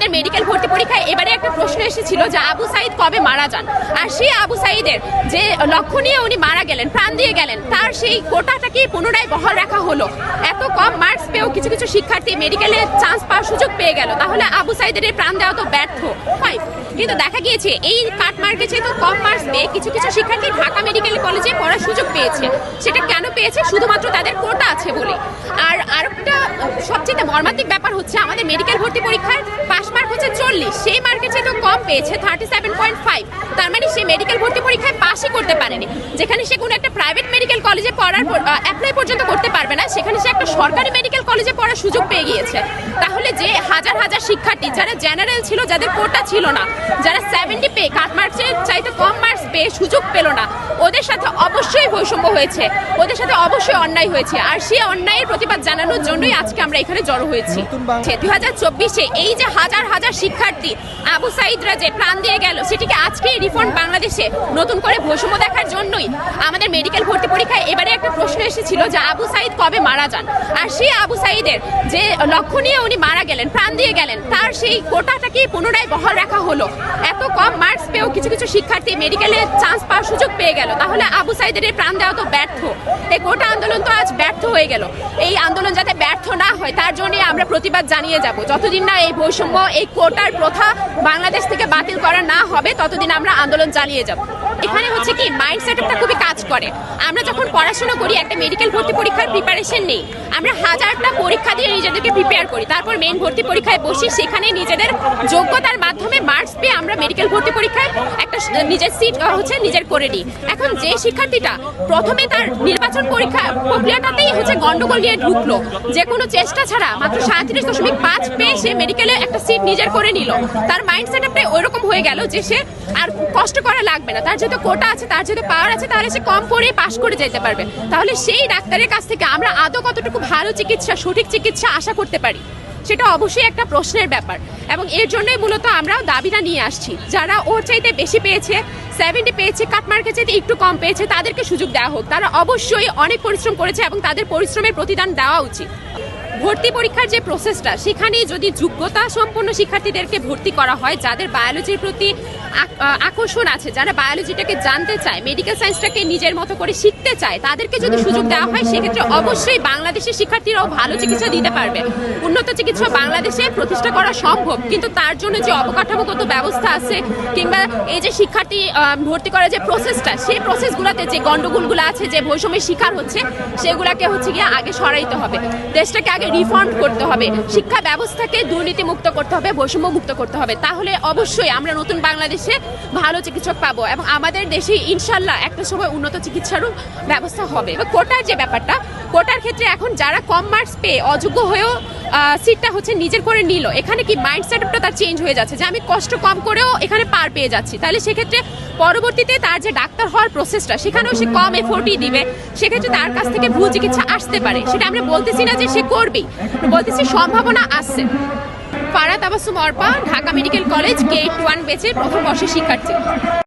আমাদের মেডিকেল ভর্তি পরীক্ষায় এবারে একটা প্রশ্ন এসেছিল যে আবু সাইদ কবে মারা যান। আর সেই আবু সাইদের যে লক্ষ্য নিয়ে উনি মারা গেলেন, প্রাণ দিয়ে গেলেন, তার সেই কোটাটাকে পুনরায় বহাল রাখা হলো। এত কম মার্কস পেয়েও কিছু কিছু শিক্ষার্থী মেডিকেলে চান্স পাওয়ার সুযোগ পেয়ে গেল। তাহলে আবু সাইদের এই প্রাণ দেওয়া তো ব্যর্থ। হয়। কিন্তু দেখা গিয়েছে, এই কাট মার্কে যেহেতু কম মার্কস পেয়ে কিছু কিছু শিক্ষার্থী ঢাকা মেডিকেল কলেজে পড়ার সুযোগ পেয়েছে। সেটা কেন পেয়েছে? শুধুমাত্র তাদের কোটা আছে বলে। আর আরেকটা সবচেয়ে মর্মান্তিক ব্যাপার হচ্ছে আমাদের মেডিকেল ভর্তি পরীক্ষায় মার্ক হচ্ছে চল্লিশ। সেই মার্কের যেহেতু কম পেয়েছে থার্টি সেভেন পয়েন্ট ফাইভ তার মানে সে মেডিকেল ভর্তি পরীক্ষায় পাসই করতে পারেনি। যেখানে সে কোনো একটা প্রাইভেট মেডিকেল কলেজে পড়ার অ্যাপ্লাই পর্যন্ত করতে পারবে না সেখানে সে একটা সরকারি মেডিকেল কলেজে পড়ার সুযোগ পেয়ে গিয়েছে। তাহলে যে হাজার হাজার শিক্ষার্থী যারা জেনারেল ছিল যাদের কোটা ছিল না যারা সেভেন্টি পেয়ে কাট মার্কসের চাইতে কম মার্কস পেয়ে সুযোগ পেল না ওদের সাথে অবশ্যই বৈষম্য হয়েছে। ওদের সাথে অবশ্যই অন্যায় হয়েছে। আর সেই অন্যায়ের প্রতিবাদ জানানোর জন্যই আজকে আমরা এখানে জড়ো হয়েছি। দুই হাজার চব্বিশে এই যে হাজার হাজার শিক্ষার্থী আবু সাইদরা যে প্রাণ দিয়ে গেল, সেটিকে আজকেই রিফন্ড বাংলাদেশে নতুন করে বৈষম্য দেখার জন্যই আমাদের মেডিকেল ভর্তি পরীক্ষায় এবারে একটা প্রশ্ন এসেছিল যে আবু সাইদ কবে মারা যান? আর সেই আবু সাইদের যে লক্ষ্য নিয়ে উনি মারা গেলেন, প্রাণ দিয়ে গেলেন, তার সেই কোটাটাকে পুনরায় বহাল রাখা হলো। এত কম মার্কস পেয়েও কিছু কিছু শিক্ষার্থী মেডিকেলে চান্স পাওয়ার সুযোগ পেয়ে গেল। তাহলে আবু সাইদের এই প্রাণ দেওয়া তো ব্যর্থ। এই কোটা আন্দোলন তো আজ ব্যর্থ হয়ে গেল। এই আন্দোলন যাতে ব্যর্থ না হয়, তার জন্য আমরা প্রতিবাদ জানিয়ে যাব। যতদিন না এই বৈষম্য, এই কোটার প্রথা বাংলাদেশ থেকে বাতিল করা না হবে, ততদিন আমরা আন্দোলন চালিয়ে যাব। এখানে হচ্ছে কি মাইন্ড সেটআপটা খুবই কাজ করে। আমরা যখন পড়াশোনা করি, একটা মেডিকেল ভর্তি পরীক্ষার প্রিপারেশন নেই। আমরা হাজারটা পরীক্ষা দিয়ে নিজেদেরকে প্রিপেয়ার করি। তারপর মেন ভর্তি পরীক্ষায় বসি সেখানে নিজেদের যোগ্যতার মাধ্যমে মার্কস পেয়ে আমরা মেডিকেল ভর্তি পরীক্ষায় একটা নিজের সিট হচ্ছে নিজের করে নিই। এখন যে শিক্ষার্থীটা প্রথমে তার নির্বাচন পরীক্ষা প্রক্রিয়াটাতেই হচ্ছে গন্ডগোল নিয়ে ঢুকলো। যে কোনো চেষ্টা ছাড়া মাত্র সাঁত্রিশ দশমিক পাঁচ পেয়ে সে মেডিকেলে একটা সিট নিজের করে নিল। তার মাইন্ড সেটআপটা ওইরকম হয়ে গেল যে সে আর কষ্ট করা লাগবে না। তার যেহেতু কোটা আছে, তার যেহেতু পাওয়ার আছে, তাহলে সে কম পড়ে পাশ করে যেতে পারবে। তাহলে সেই ডাক্তারের কাছ থেকে আমরা আদৌ কতটুকু ভালো চিকিৎসা, সঠিক চিকিৎসা আশা করতে পারি? সেটা অবশ্যই একটা প্রশ্নের ব্যাপার। এবং এর জন্যই মূলত আমরা দাবিটা নিয়ে আসছি। যারা ওর চাইতে বেশি পেয়েছে সেভেন্টি পেয়েছে কাটমার্কের চাইতে একটু কম পেয়েছে, তাদেরকে সুযোগ দেওয়া হোক। তারা অবশ্যই অনেক পরিশ্রম করেছে এবং তাদের পরিশ্রমের প্রতিদান দেওয়া উচিত। ভর্তি পরীক্ষার যে প্রসেসটা সেখানে যদি যোগ্যতা সম্পন্ন শিক্ষার্থীদেরকে ভর্তি করা হয়, যাদের বায়োলজির প্রতি আকর্ষণ আছে, যারা বায়োলজিটাকে জানতে চায় মেডিকেল সায়েন্সটাকে নিজের মতো করে শিখতে চায়, তাদেরকে যদি সুযোগ দেওয়া হয়, সেক্ষেত্রে অবশ্যই বাংলাদেশের শিক্ষার্থীরাও ভালো চিকিৎসা দিতে পারবে। উন্নত চিকিৎসা বাংলাদেশে প্রতিষ্ঠা করা সম্ভব, কিন্তু তার জন্য যে অবকাঠামোগত ব্যবস্থা আছে, কিংবা এই যে শিক্ষার্থী ভর্তি করার যে প্রসেসটা সেই প্রসেসগুলোতে যে গন্ডগোলগুলো আছে, যে বৈষম্যের শিকার হচ্ছে, সেগুলাকে হচ্ছে গিয়ে আগে সরাইতে হবে। দেশটাকে আগে রিফর্ম করতে হবে, শিক্ষা ব্যবস্থাকে দুর্নীতিমুক্ত করতে হবে, বৈষম্যমুক্ত করতে হবে। তাহলে অবশ্যই আমরা নতুন বাংলাদেশে ভালো চিকিৎসক পাবো এবং আমাদের দেশে ইনশাল্লাহ একটা সময় উন্নত চিকিৎসারও ব্যবস্থা হবে। কোটার যে ব্যাপারটা, কোটার ক্ষেত্রে এখন যারা কম মার্কস পেয়ে অযোগ্য হয়েও সিটটা হচ্ছে নিজের করে নিল। এখানে কি মাইন্ড সেটআপটা তার চেঞ্জ হয়ে যাচ্ছে যে আমি কষ্ট কম করেও এখানে পার পেয়ে যাচ্ছি। তাহলে সেক্ষেত্রে পরবর্তীতে তার যে ডাক্তার হওয়ার প্রসেসটা সেখানেও সে কম এফোর্টই দিবে। সেক্ষেত্রে তার কাছ থেকে ভুল চিকিৎসা আসতে পারে। সেটা আমরা বলতেছি না যে সে করবেই। বলতেছি সম্ভাবনা আসছে Farhat Abasum Orpa, Dhaka medical college gate one বেচে প্রথম বর্ষের শিক্ষার্থী।